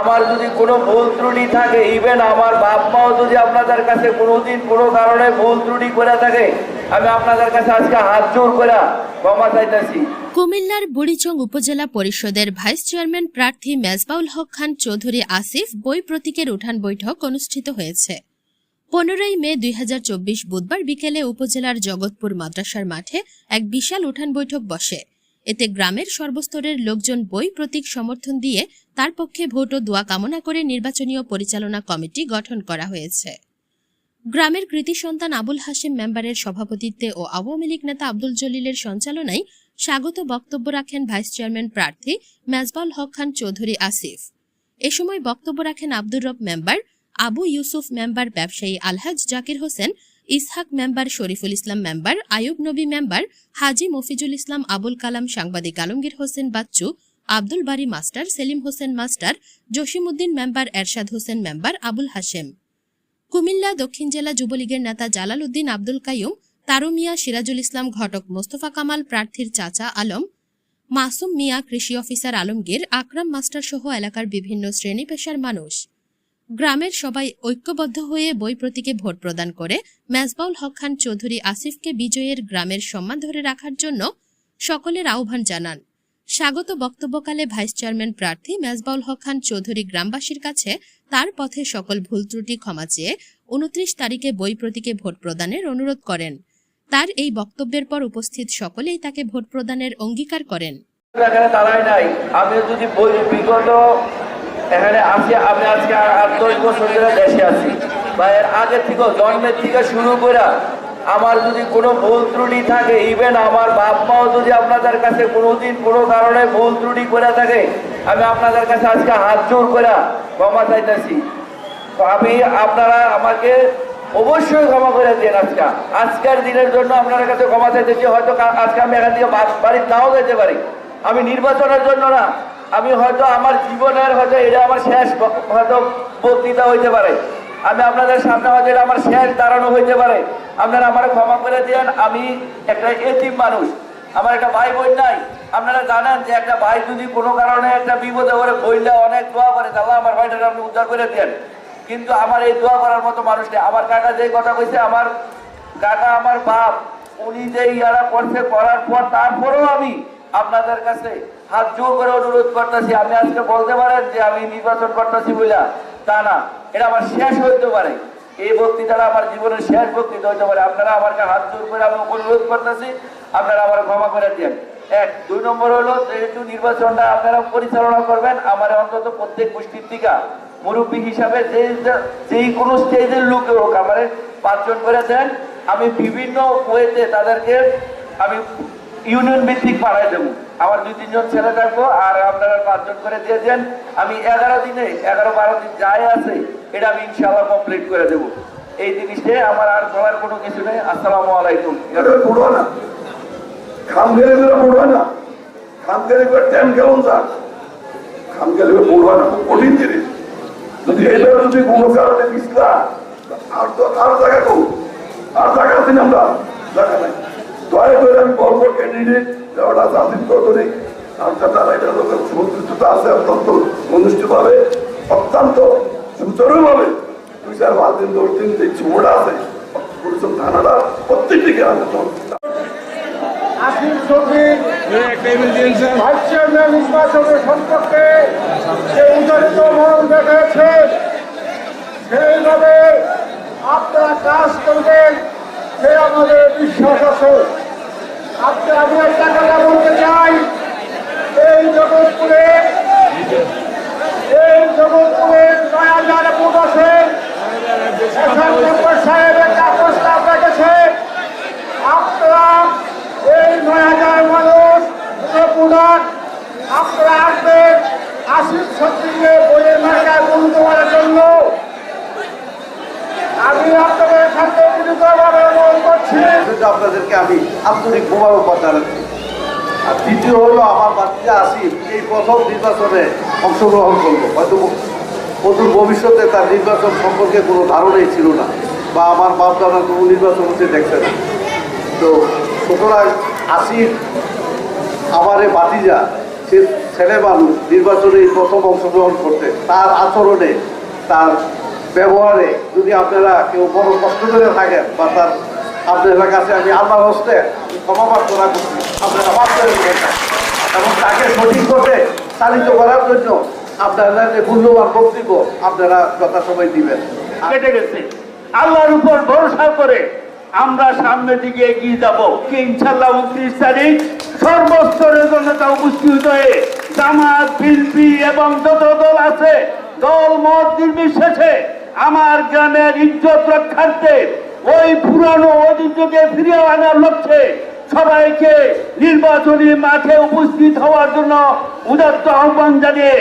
আমার যদি কোনো ভুল ত্রুটি থাকে ইভেন আমার বাপ মাও যদি আপনাদের কাছে কোনোদিন কোনো কারণে ভুল ত্রুটি করে থাকে, আমি আপনাদের কাছে আজকে হাত জোর করে ক্ষমা চাইতেছি। কুমিল্লার বুড়িচং উপজেলা পরিষদের ভাইস চেয়ারম্যান প্রার্থী মেজবাউল হক খান চৌধুরী আসিফ বই প্রতীকের উঠান বৈঠক অনুষ্ঠিত হয়েছে। পনেরোই মে দুই হাজার চব্বিশ বুধবার বিকেলে উপজেলার জগৎপুর মাদ্রাসার মাঠে এক বিশাল উঠান বৈঠক বসে। এতে গ্রামের সর্বস্তরের লোকজন বই প্রতীক সমর্থন দিয়ে তার পক্ষে ভোট ও দোয়া কামনা করে নির্বাচনীয় পরিচালনা কমিটি গঠন করা হয়েছে। গ্রামের কৃতি সন্তান আবুল হাশিম মেম্বারের সভাপতিত্বে ও আওয়ামী লীগ নেতা আব্দুল জলিলের সঞ্চালনায় স্বাগত বক্তব্য রাখেন ভাইস চেয়ারম্যান প্রার্থী মেজবাল হক খান চৌধুরী আসিফ। এ সময় বক্তব্য রাখেন আব্দুর রব মেম্বার আবু ইউসুফ মেম্বার ব্যবসায়ী Alhaj Zakir Hossain Ishaq member, Shariful Islam member Ayub Nabi member, Haji Mofizul Islam, Abul Kalam, সাংবাদিক Alamgir Hossain Bachchu, Abdul Bari master, Selim Hossain master, Jasimuddin member, Ershad Hossain member, Abul Hashem. Comilla দক্ষিণ জেলা যুবলীগের নেতা জালাল উদ্দিন আব্দুল কাইয়ুম, তারুমিয়া সিরাজুল ইসলাম ঘটক মোস্তফা কামাল, প্রার্থীর চাচা আলম, মাসুম মিয়া কৃষি officer Alamgir, আকরাম master সহ এলাকার বিভিন্ন শ্রেণি পেশার মানুষ। গ্রামের সবাই ঐক্যবদ্ধ হয়ে বই প্রতীকে ভোট প্রদান করে মেজবাউল হক খান চৌধুরী আসিফকে বিজয়ের গ্রামের সম্মান ধরে রাখার জন্য সকলের আহ্বান জানান। স্বাগত বক্তব্যকালে ভাইস চেয়ারম্যান প্রার্থী মেজবাউল হক খান চৌধুরী গ্রামবাসীর কাছে তার পথে সকল ভুল ত্রুটি ক্ষমা চেয়ে উনত্রিশ তারিখে বই প্রতীকে ভোট প্রদানের অনুরোধ করেন। তার এই বক্তব্যের পর উপস্থিত সকলেই তাকে ভোট প্রদানের অঙ্গীকার করেন। এখানে আসি আমি আজকে আট, দশ বছর ধরে দেশে আছি। বা এর আগে থেকে জন্মের থেকে শুরু করে আমার যদি কোনো ভুল ত্রুটি থাকে ইভেন আমার বাপ মাও যদি আপনাদের কাছে কোনোদিন কোনো কারণে ভুল ত্রুটি করে থাকে, আমি আপনাদের কাছে আজকে হাত জোর করে ক্ষমা চাইতেছি। তো আমি আপনারা আমাকে অবশ্যই ক্ষমা করে দিন আজকে। আজকের দিনের জন্য আপনার কাছে ক্ষমা চাইতেছি, হয়তো আজকে আমি এখান থেকে বা- বাড়ির নাও যেতে পারি। আমি নির্বাচনের জন্য না আমি হয়তো আমার জীবনের হয়তো এটা আমার শেষ হয়তো বক্তৃতা হইতে পারে। আমি আপনাদের সামনে হয়তো এটা আমার শেষ দাঁড়ানো হইতে পারে। আপনারা আমার ক্ষমা করে দিন আমি একটা এতিম মানুষ। আমার একটা ভাই বোন নাই। আপনারা জানেন যে একটা ভাই যদি কোনো কারণে একটা বিপদে করে বইলে অনেক দোয়া করে তাহলে আমার ভাইটাকে আপনি উদ্ধার করে দেন কিন্তু আমার এই দোয়া করার মতো মানুষ নেই। আমার কাকা যে কথা কইছে, আমার কাকা আমার বাপ, উনি যে ইয়ারা করছে, করার পর তারপরেও আমি আপনাদের কাছে হাত জোর করে অনুরোধ করতেছি। আপনি আজকে বলতে পারেন যে আমি নির্বাচন করতেছি বুঝলা তা না, এটা আমার শেষ হইতে পারে। এই বক্তৃতাটা আমার জীবনের শেষ বক্তৃতা হইতে পারে। আপনারা আমার কাছে হাত জোর করে আমি অনুরোধ করতেছি, আপনারা আমার ক্ষমা করে দেন। এক, দুই নম্বর হলো, যেহেতু নির্বাচনটা আপনারা পরিচালনা করবেন, আমার অন্তত প্রত্যেক গোষ্ঠীর থেকে মুরব্বী হিসাবে যে যেই কোনো স্টেজের লোক হোক আমার পাঁচজন করে দেন। আমি বিভিন্ন ওয়েতে তাদেরকে আমি ইউনিয়ন ভিত্তিক পাঠাই দেবো। আমার দুই, তিনজন ছেলে থাকব আর আপনারা পাঁচজন করে দিয়ে দেন। আমি এগারো দিনে, এগারো, বারো দিন যাই আছে, এটা আমি ইনশাআল্লাহ কমপ্লিট করে দেবো। এই জিনিসটা আমার আর বলার কোনো কিছু নেই। আসসালামু আলাইকুম। না। টাইম কেমন খুব কঠিন কোনো আর তো জায়গা কো আর জায়গা আছি আমরা? জায়গা নাই। দয়া করে অত্যন্ত অনুষ্ঠিতভাবে, অত্যন্ত দুই চার পাঁচ দিন দশ দিন চুমোটা আছে। পরিশ্রম থানাটা প্রত্যেকটি গ্রামে আসিফ চৌধুরীর ভাইস চেয়ারম্যান নির্বাচনের সম্পর্কে যে উদারিত মন দেখাচ্ছে আপনারা কাজ করবেন সে আমাদের বিশ্বাস আছে আজকে আমি একটা কথা বলতে চাই এই জগৎপুরে এই জগৎপুরে নয় হাজার ভোট আছে এসব মেম্বার সাহেব একটা প্রস্তাব রেখেছে আপনারা এই নয় হাজার মানুষ ভোটার আপনারা আসবেন আসিফ শক্তিকে বইয়ের মার্কায় ভোট দেওয়ার জন্য আমি আপনাদের সাথে বিনীতভাবে অনুরোধ করছি সেটা আপনাদেরকে আমি আন্তরিক মোবারকবাদ জানাচ্ছি আর দ্বিতীয় হলো আমার বাচ্চা আসিফ এই প্রথম নির্বাচনে অংশগ্রহণ করব। হয়তো প্রচুর ভবিষ্যতে তার নির্বাচন সম্পর্কে কোনো ধারণাই ছিল না, বা আমার বাপ দাদা কোনো নির্বাচন হচ্ছে দেখছে না। তো সুতরাং আসিফ আমারে বাতিজা সে ছেলে মানুষ নির্বাচনে প্রথম অংশগ্রহণ করতে। তার আচরণে, তার ব্যবহারে যদি আপনারা কেউ বড় কষ্ট করে থাকেন বা তার আপনাদের কাছে আমি আল্লাহর হস্তে করছি। আপনারা মাফ করে দেবেন। এবং তাকে সঠিক পথে চালিত করার জন্য আপনারা যে মূল্যবান বক্তব্য আপনারা যথাসময় দিবেন। কেটে গেছে। আল্লাহর উপর ভরসা করে আমরা সামনের দিকে এগিয়ে যাব। কি ইনশাল্লাহ উনত্রিশ তারিখ সর্বস্তরের জনতা উপস্থিত হয়ে জামাত বিএনপি এবং যত দল আছে, দল মত নির্বিশেষে আমার গ্রামের ইজ্জত রক্ষার্থে ওই পুরনো ঐতিহ্যকে ফিরিয়ে আনার লক্ষ্যে সবাইকে নির্বাচনী মাঠে উপস্থিত হওয়ার জন্য উদাত্ত আহ্বান জানিয়ে